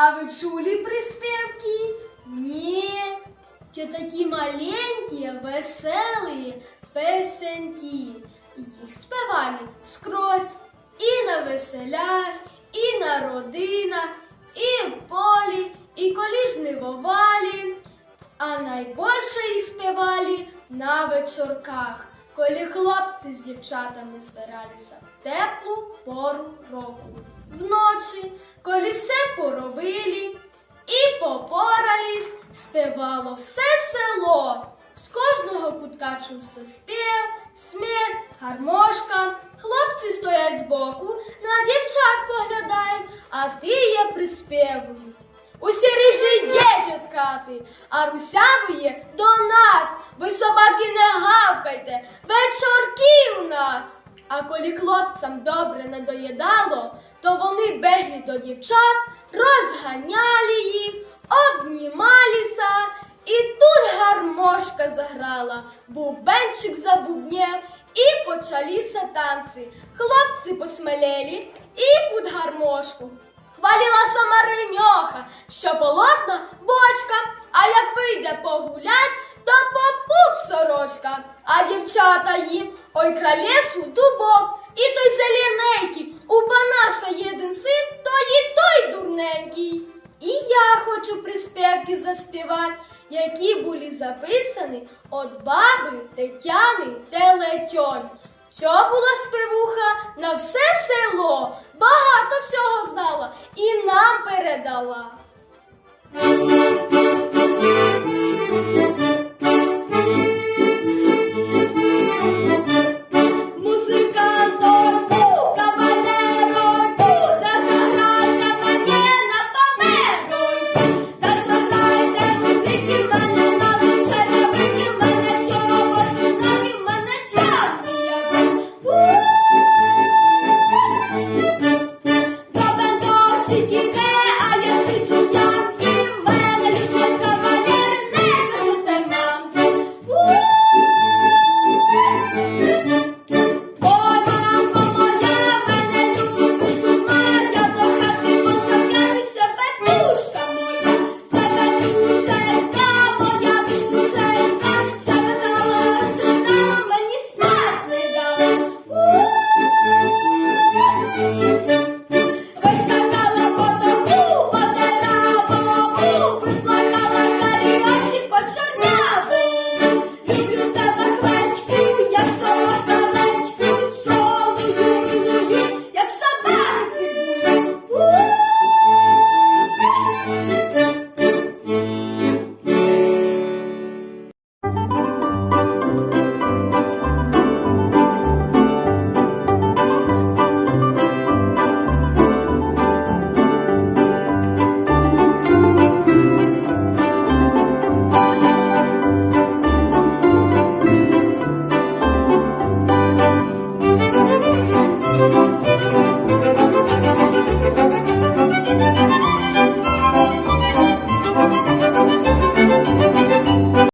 А ви чули приспевки? Ні. Те такі маленькі, веселі песеньки. Їх співали скрозь і на веселях, і на родинах, і в полі, і коли жнивовали. А найбільше їх співали на вечорках, коли хлопці з дівчатами збиралися в теплу пору року. Вночі, коли все поробили і попорались, співало все село. З кожного кутка чувся спів, сміх, гармошка. Хлопці стоять збоку, на дівчат поглядають, а ті є приспівують. Усі рижі йдіть від хати, а русявиє до нас. Ви собаки не гавкайте, вечорки у нас. А коли хлопцям добре не доїдало, то вони бегли до дівчат, розганяли їх, обнімалися, і тут гармошка заграла, бубенчик забубнєв, і почалися танці. Хлопці посмелели і під гармошку. Хвалила сама Реньоха, що полотна бочка, а як вийде погулять, то попуп сорочка, а дівчата їм, ой кралєсу дубок, і той зелененький, у Панаса єдин син, то і той дурненький. І я хочу приспівки заспівати, які були записані от баби Тетяни Телетьонь. Цьо була співуха на все село, багато всього знала і нам передала. Thank you.